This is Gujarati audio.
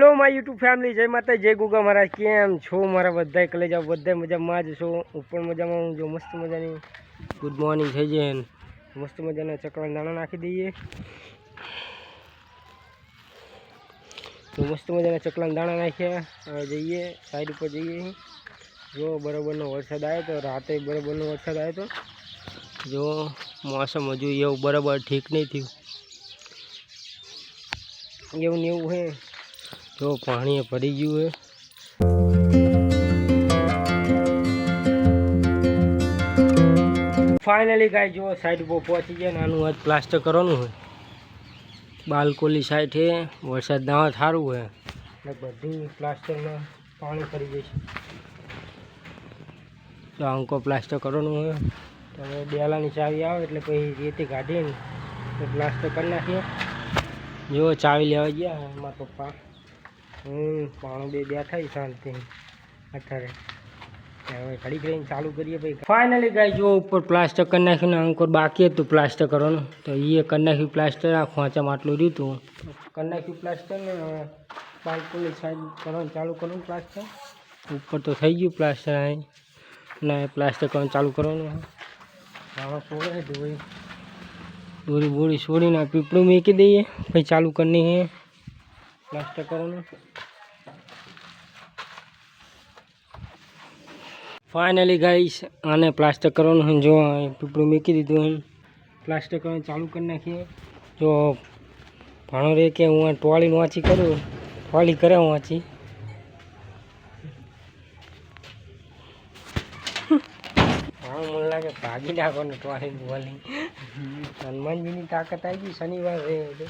હેલો માય યુટ્યુબ ફેમિલી જય માતા જય ગુગા મહારાજ કેમ છો મારા બધા કલેજા બધા મજામાં જ છો ઉપર મજામાં હું જો મસ્ત મજાની ગુડ મોર્નિંગ થઈ જાય ને મસ્ત મજાના ચકલા દાણા નાખી દઈએ તો મસ્ત મજાના ચકલાના દાણા નાખ્યા હવે જઈએ સાઈડ ઉપર જઈએ જો બરાબરનો વરસાદ આવ્યો તો રાતે બરાબરનો વરસાદ આવ્યો તો જો મોસમ હજુ એવું બરાબર ઠીક નહીં થયું એવું ને એવું હે જો પાણી ભરી ગયું હે. ફાઇનલી ગાય જુઓ સાઈડ ઉપર પહોંચી ગયા ને આનું આજ પ્લાસ્ટર કરવાનું હોય. બાલકોલી સાઈડ છે વરસાદ ના સારું હોય. એટલે બધું પ્લાસ્ટરમાં પાણી ફરી જશે તો અંકો પ્લાસ્ટર કરવાનું હોય. તો હવે ડેલાની ચાવી આવે એટલે પછી રેતી કાઢીને તો પ્લાસ્ટર કરી નાખીએ. જુઓ, ચાવી લેવા ગયા મારા પપ્પા. હું પાણું બે બેઠા શાંતિ અત્યારે. હવે ઘડીક રહીને ચાલુ કરીએ ભાઈ. ફાઇનલી ગાય જો ઉપર પ્લાસ્ટર કરી નાખ્યું અંકુર બાકી હતું પ્લાસ્ટર કરવાનું, તો એ કરી નાખ્યું પ્લાસ્ટર આ ખોંચામાં આટલું રહ્યું હતું. કરી નાખ્યું પ્લાસ્ટર ને, હવે સાઈડ કરવાનું, ચાલુ કરવાનું પ્લાસ્ટર ઉપર તો થઈ ગયું પ્લાસ્ટર અહીં. ને પ્લાસ્ટર કરવાનું, ચાલુ કરવાનું આમાં છોડે ભાઈ. દોરી બોરી છોડીને પીપળું મૂકી દઈએ, પછી ચાલુ કરી પ્લાસ્ટર કરવાનું ફાઇનલી ગાઈશ આને પ્લાસ્ટર કરવાનું હોય જો પીપળું મૂકી દીધું હોય પ્લાસ્ટર કરવાનું ચાલુ કરી નાખીએ. જો ભાણો રે કે હું આ ટોળીને વાંચી કરું, ટોળી કરે વાંચી. હા મને લાગે ભાગી નાખવાનું ટોળી બોલી હનુમાનજીની તાકાત આવી ગઈ, શનિવાર રે એટલે.